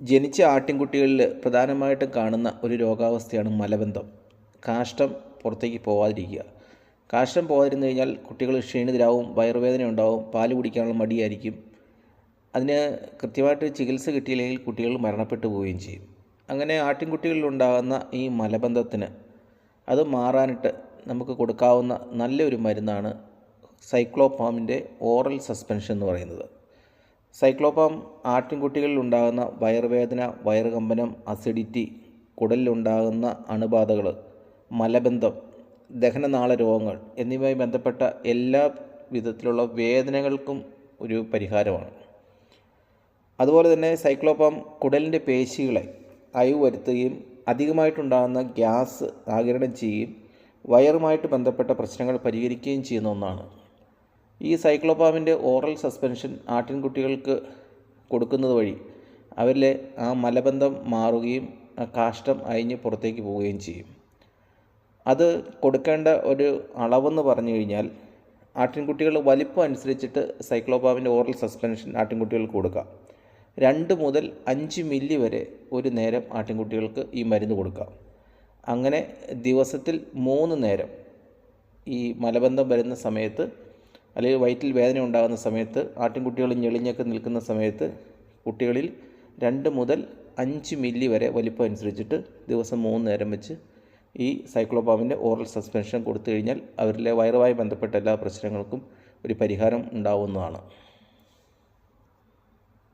ജനിച്ച ആട്ടിൻകുട്ടികളിൽ പ്രധാനമായിട്ടും കാണുന്ന ഒരു രോഗാവസ്ഥയാണ് മലബന്ധം. കാഷ്ടം പുറത്തേക്ക് പോവാതിരിക്കുക. കാഷ്ടം പോകാതിരുന്നു കഴിഞ്ഞാൽ കുട്ടികൾ ക്ഷീണിതരാവും വയറുവേദന ഉണ്ടാവും പാൽ കുടിക്കാനുള്ള മടിയായിരിക്കും. അതിന് കൃത്യമായിട്ട് ചികിത്സ കിട്ടിയില്ലെങ്കിൽ കുട്ടികൾ മരണപ്പെട്ടു പോവുകയും ചെയ്യും. അങ്ങനെ ആട്ടിൻകുട്ടികളിലുണ്ടാകുന്ന ഈ മലബന്ധത്തിന് അത് മാറാനിട്ട് നമുക്ക് കൊടുക്കാവുന്ന നല്ലൊരു മരുന്നാണ് സൈക്ലോഫാമിന്റെ ഓറൽ സസ്പെൻഷൻ എന്ന് പറയുന്നത്. സൈക്ലോപാം ആട്ടിൻകുട്ടികളിൽ ഉണ്ടാകുന്ന വയറുവേദന വയറുകമ്പനം അസിഡിറ്റി കുടലിലുണ്ടാകുന്ന അണുബാധകൾ മലബന്ധം ദഹനനാള രോഗങ്ങൾ എന്നിവയുമായി ബന്ധപ്പെട്ട എല്ലാ വിധത്തിലുള്ള വേദനകൾക്കും ഒരു പരിഹാരമാണ്. അതുപോലെ തന്നെ സൈക്ലോപാം കുടലിന്റെ പേശികളെ അയവ് വരുത്തുകയും അധികമായിട്ടുണ്ടാകുന്ന ഗ്യാസ് ആകിരണം ചെയ്യുകയും വയറുമായിട്ട് ബന്ധപ്പെട്ട പ്രശ്നങ്ങൾ പരിഹരിക്കുകയും ചെയ്യുന്ന ഒന്നാണ്. ഈ സൈക്ലോപാമിന്റെ ഓറൽ സസ്പെൻഷൻ ആട്ടിൻകുട്ടികൾക്ക് കൊടുക്കുന്നത് വഴി അവരിലെ ആ മലബന്ധം മാറുകയും കാഷ്ടം അയിഞ്ഞ് പുറത്തേക്ക് പോവുകയും ചെയ്യും. അത് കൊടുക്കേണ്ട ഒരു അളവെന്ന് പറഞ്ഞു കഴിഞ്ഞാൽ ആട്ടിൻകുട്ടികൾ വലിപ്പം അനുസരിച്ചിട്ട് സൈക്ലോപാമിന്റെ ഓറൽ സസ്പെൻഷൻ ആട്ടിൻകുട്ടികൾക്ക് കൊടുക്കാം. രണ്ട് മുതൽ അഞ്ച് മില്ലി വരെ ഒരു നേരം ആട്ടിൻകുട്ടികൾക്ക് ഈ മരുന്ന് കൊടുക്കാം. അങ്ങനെ ദിവസത്തിൽ മൂന്ന് നേരം ഈ മലബന്ധം വരുന്ന സമയത്ത് അല്ലെങ്കിൽ വയറ്റിൽ വേദന ഉണ്ടാകുന്ന സമയത്ത് ആട്ടിൻകുട്ടികൾ ഞെളിഞ്ഞൊക്കെ നിൽക്കുന്ന സമയത്ത് കുട്ടികളിൽ രണ്ട് മുതൽ അഞ്ച് മില്ലി വരെ വലിപ്പം അനുസരിച്ചിട്ട് ദിവസം മൂന്ന് നേരം വെച്ച് ഈ സൈക്ലോപാമിന്റെ ഓറൽ സസ്പെൻഷൻ കൊടുത്തു കഴിഞ്ഞാൽ അവരിലെ വയറുമായി ബന്ധപ്പെട്ട എല്ലാ പ്രശ്നങ്ങൾക്കും ഒരു പരിഹാരം ഉണ്ടാവുന്നതാണ്.